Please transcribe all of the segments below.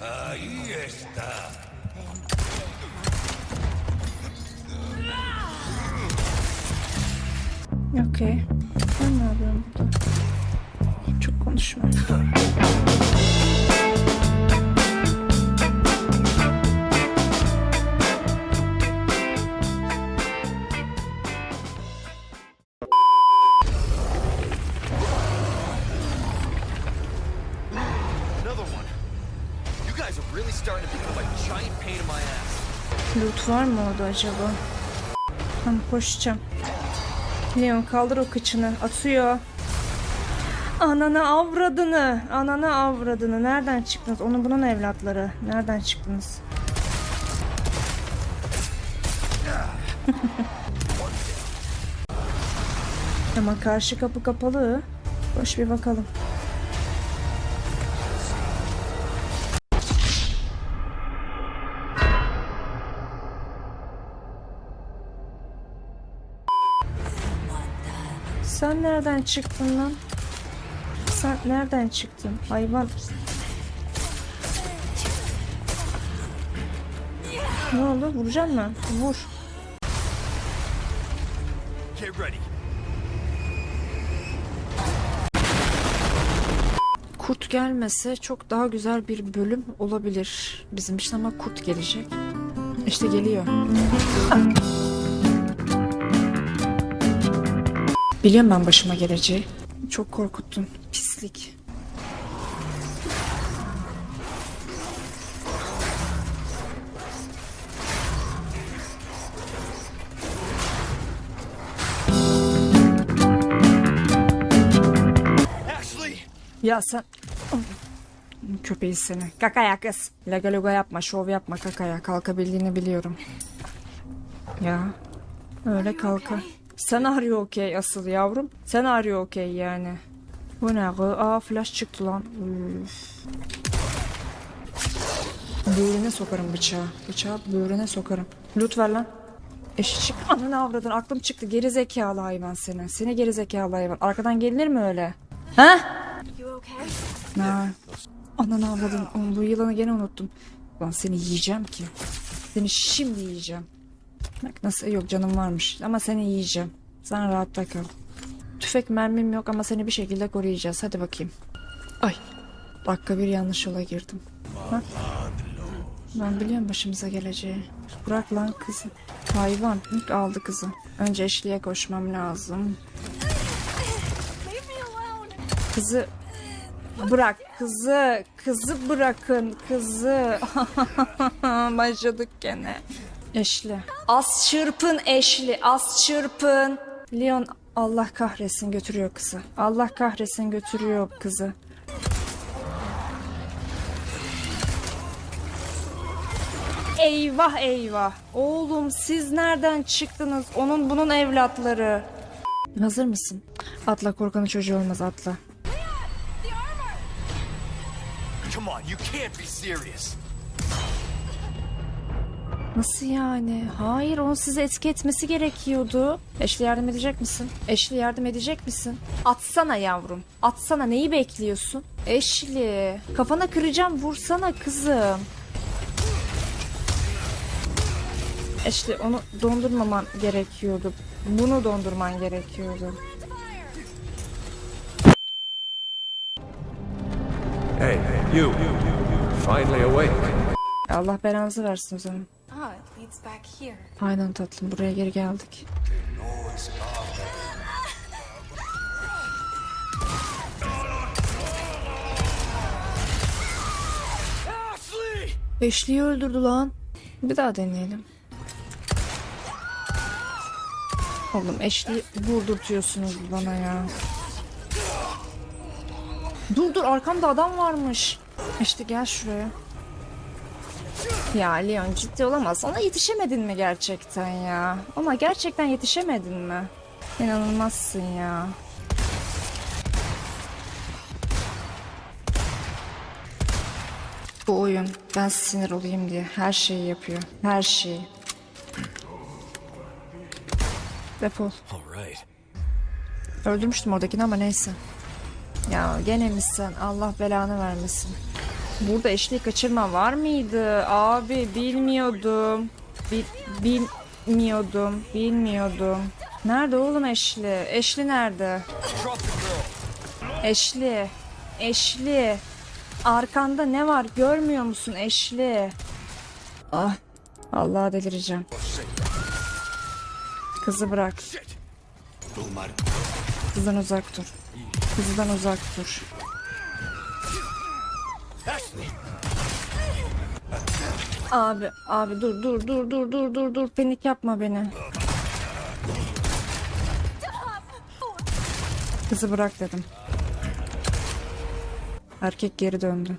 Ahí está. Okey. Ben ne yapıyorum burada? Çok konuşma. Loot var mı orada acaba? Tamam koşacağım. Leon kaldır o kıçını. Atıyor. Ananı avradını. Ananı avradını. Nereden çıktınız? Onun bunun evlatları. Nereden çıktınız? Ama karşı kapı kapalı. Koş bir bakalım. Sen nereden çıktın lan? Sen nereden çıktın? Hayvan. Ne oldu? Vuracak mı? Vur. Get ready. Kurt gelmese çok daha güzel bir bölüm olabilir bizim için ama kurt gelecek. İşte geliyor. Biliyorum ben başıma geleceği. Çok korkuttun. Pislik. Ya sen... Köpeği seni. Kakaya kız. Laga loga yapma, şov yapma kakaya. Kalkabildiğini biliyorum. Ya. Öyle kalka. Sen arıyor okey asıl yavrum. Sen arıyor okey yani. Bu ne? Aa flash çıktı lan. Üf. Böğrüne sokarım bıçağı. Bıçağı böğrüne sokarım. Ver lan. Eşi çık. Ananı avradın. Aklım çıktı. Geri zekalı hayvan seni. Seni geri zekalı hayvan. Arkadan gelinir mi öyle? Ha? Ne? Ananı avradım. Oğlum bu yılanı gene unuttum. Lan seni yiyeceğim ki. Seni şimdi yiyeceğim. Bak nasıl yok canım varmış ama seni yiyeceğim. Sen rahatta kal. Tüfek mermim yok ama seni bir şekilde koruyacağız. Hadi bakayım. Ay. Dakika bir yanlış yola girdim. Bak. Ben biliyorum başımıza geleceği. Bırak lan kızı. Hayvan. İlk aldı kızı. Önce eşliğe koşmam lazım. Kızı Bırak kızı, kızı bırakın kızı. Başladık gene. Eşli. Az çırpın eşli, az çırpın. Leon Allah kahretsin götürüyor kızı. Allah kahretsin götürüyor kızı. Eyvah eyvah. Oğlum siz nereden çıktınız? Onun bunun evlatları. Hazır mısın? Atla korkanın çocuğu olmaz atla. Come on, you can't be serious. Nasıl yani? Hayır onun size etki etmesi gerekiyordu. Eşli yardım edecek misin? Eşli yardım edecek misin? Atsana yavrum. Atsana neyi bekliyorsun? Eşli. Kafana kıracağım vursana kızım. Eşli onu dondurmaman gerekiyordu. Bunu dondurman gerekiyordu. Hey, you. Finally awake. Allah belanızı versin o zaman. Aynen tatlım buraya geri geldik. Ashley! Eşliği öldürdü lan. Bir daha deneyelim. Oğlum eşliği vurdurtuyorsunuz bana ya. Dur dur arkamda adam varmış. İşte gel şuraya. Ya Leon ciddi olamaz. Ona yetişemedin mi gerçekten ya? Ona gerçekten yetişemedin mi? İnanılmazsın ya. Bu oyun ben sinir olayım diye her şeyi yapıyor. Her şeyi. Defol. Öldürmüştüm oradakini ama neyse. Ya gene mi sen? Allah belanı vermesin. Burada eşliği kaçırma var mıydı? Abi bilmiyordum. Bil, bilmiyordum. Bilmiyordum. Nerede oğlum Eşli? Eşli nerede? Eşli. Eşli. Arkanda ne var görmüyor musun Eşli? Ah. Allah delireceğim. Kızı bırak. Kızdan uzak dur. Kızdan uzak dur. Abi, abi dur dur dur dur dur dur dur panik yapma beni. Kızı bırak dedim. Erkek geri döndü.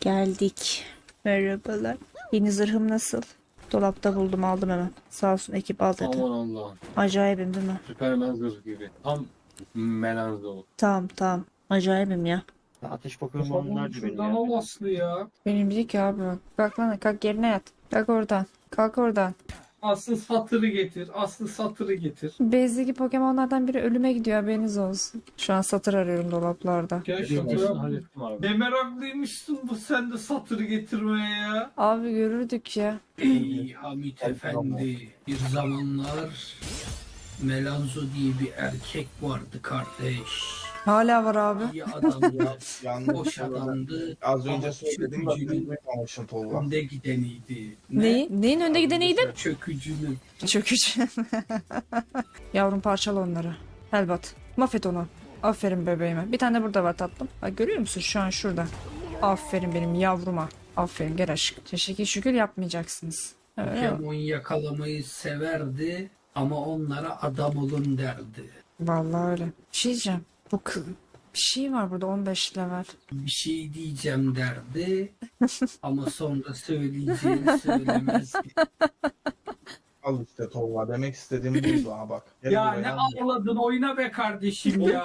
Geldik. Merhabalar. Yeni zırhım nasıl? Dolapta buldum aldım hemen. Sağ olsun ekip al dedi. Aman Allah'ım. Acayibim değil mi? Süpermen zırhı gibi. Tam melanzda o. Tamam tamam. Acayibim ya. Ateş Pokemon'lar gibi Şuradan ya. o aslı ya. Benim değil ki abi. Kalk lan kalk yerine yat. Kalk oradan. Kalk oradan. Aslı satırı getir. Aslı satırı getir. Bezdeki Pokemon'lardan biri ölüme gidiyor haberiniz olsun. Şu an satır arıyorum dolaplarda. Gel Başını şuraya. hallettim abi. Ne meraklıymışsın bu sen de satırı getirmeye ya. Abi görürdük ya. Ey Hamit Efendi, bir zamanlar Melanzo diye bir erkek vardı kardeş. Hala var abi. İyi adamdı, Yanlış boş adamdı. Az ama önce söyledim bak çökücünün duymamışım Tolga. önde gideniydi. Ne? Neyi? Neyin önde gideneydim? Çökücünün. Çökücü. Yavrum parçala onları. Elbat. Mahvet onu. Aferin bebeğime. Bir tane de burada var tatlım. Bak görüyor musun? Şu an şurada. Aferin benim yavruma. Aferin gel aşkım. Teşekkür şükür yapmayacaksınız. Öyle mi? Pokemon yakalamayı severdi ama onlara adam olun derdi. Vallahi öyle. Bir şey diyeceğim. Bu kı- bir şey var burada 15 level. Bir şey diyeceğim derdi ama sonra söyleyeceğini söylemezdi. Al işte Tolga demek istediğim buydu ha bak. Gel Ya buraya. ne ağladın oyna be kardeşim ya.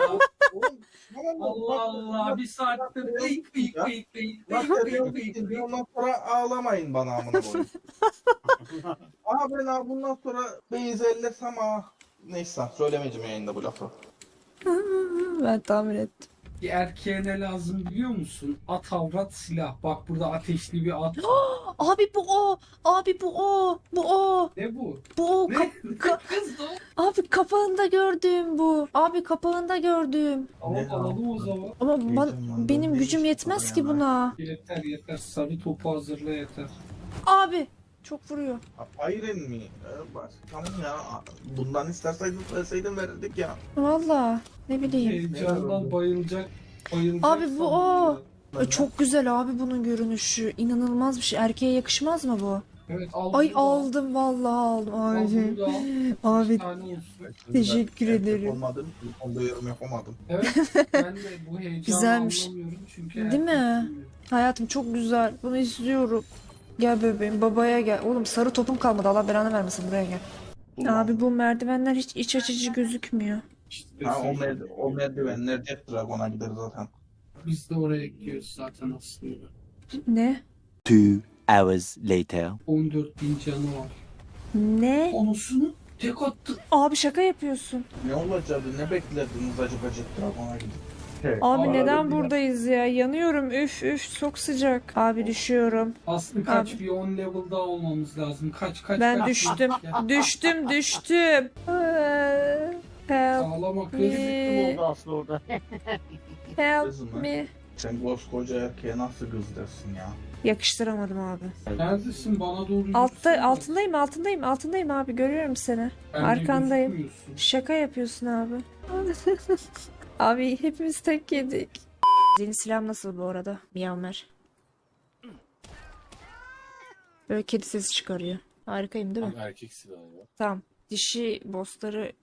Oğlum, tamam da Allah bak- Allah bir saattir kıyık kıyık Ya. kıyık kıyık Bak kıyık veriyorum kıyık bitti. kıyık. Ondan sonra ağlamayın bana amına koyayım. Aha ben abi bundan sonra Beyzi ellesem ha. Neyse söylemeyeceğim yayında bu lafı. Ben tahmin ettim. Bir erkeğe ne lazım biliyor musun? At avrat silah. Bak burada ateşli bir at. Abi bu o. Abi bu o. Bu o. ne bu? Bu o. Ne? Kap- ka- Kız o. abi kapağında gördüğüm bu. Abi kapağında gördüğüm. Ama Ne alalım o zaman. Ama ban- benim gücüm iş yetmez ki buna. Yeter yeter. Sarı topu hazırla yeter. Abi çok vuruyor. Iron mi? Ee, bak, tamam ya. Bundan isterseydin söyleseydin verirdik ya. Valla ne bileyim. Heyecandan bayılacak. Bayılacak Abi bu o. ya. Ay, Çok güzel abi bunun görünüşü. İnanılmaz bir şey. Erkeğe yakışmaz mı bu? Evet Ay da al. aldım vallahi aldım. Abi olsun. Teşekkür Erkek ederim. Olmadım. Bu konuda yorum yapamadım. Evet ben de bu heyecanı Güzelmiş. anlamıyorum çünkü Değil mi? hayatım çok güzel. Bunu istiyorum. Gel bebeğim babaya gel. Oğlum sarı topum kalmadı. Allah belanı vermesin buraya gel. Abi bu merdivenler hiç iç açıcı gözükmüyor. İşte Ha, o, merd- o merdivenler Jet Dragon'a gider zaten. Biz de oraya gidiyoruz zaten aslında. Ne? Two hours later. 14 bin canı var. Ne? Onusunu tek attı. Abi şaka yapıyorsun. Ne olacaktı? Ne beklerdiniz acaba Jet Dragon'a gidip? Abi Abi, neden öyle buradayız ya? Yanıyorum. Üf üf çok sıcak. Abi düşüyorum. Aslı kaç Abi. bir 10 level daha olmamız lazım. Kaç kaç Ben kaç. düştüm. Gel. Düştüm düştüm. Ee, Help Ağlama kız. me. oldu Aslı orada. Help me. Sen koskoca erkeğe nasıl kız dersin ya? Yakıştıramadım abi. Neredesin? Bana doğru Altta altındayım altındayım altındayım abi görüyorum seni. Bence arkandayım. gözükmüyorsun. Şaka yapıyorsun abi. abi hepimiz tek yedik. Yeni silahım nasıl bu arada? Miyavmer. Böyle kedi sesi çıkarıyor. Harikayım değil mi? Tam erkek silahı ya. Tamam. Dişi bossları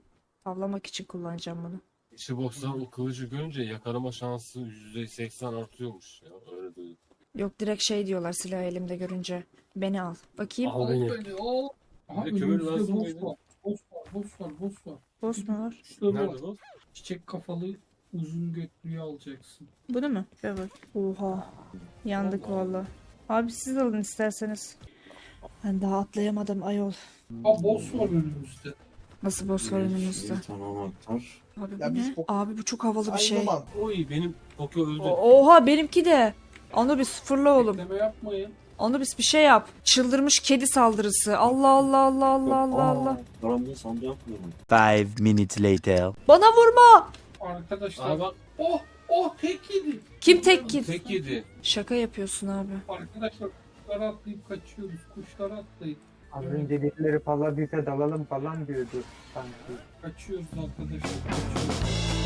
avlamak için kullanacağım bunu. İşte bokslar o kılıcı görünce yakalama şansı %80 artıyormuş ya. Öyle duydum. Yok direkt şey diyorlar silahı elimde görünce. Beni al. Bakayım. Al beni. Aha Bir de kömür önümüzde lazım boss mıydı? var. Boss var, boss var, boss var. Boss mu var? Şurada Nerede var. bu? Çiçek kafalı uzun götlüyü alacaksın. Bunu mu? Evet. Oha. Yandık valla. Abi siz alın isterseniz. Ben daha atlayamadım ayol. Ha boss var önümüzde. Nasıl boss var önümüzde? Tamam aktar. Abi bu Ya biz ne? bu- Abi bu çok havalı bir şey. Numan, Oy benim Tokyo öldü. O- Oha benimki de. Anubis fırla oğlum. Bekleme yapmayın. Anubis bir şey yap. Çıldırmış kedi saldırısı. Allah Allah Allah Allah Allah Allah. Paramda sandığı yapmıyorum. Five minutes later. Bana vurma. Arkadaşlar. Aa bak Oh oh tek yedi. Kim tek kedi? tek yedi. Şaka yapıyorsun abi. Arkadaşlar kuşlara atlayıp kaçıyoruz. Kuşlara atlayıp Az önce birileri paladise dalalım falan diyordu sanki. kaçıyoruz arkadaşlar. Kaçıyoruz.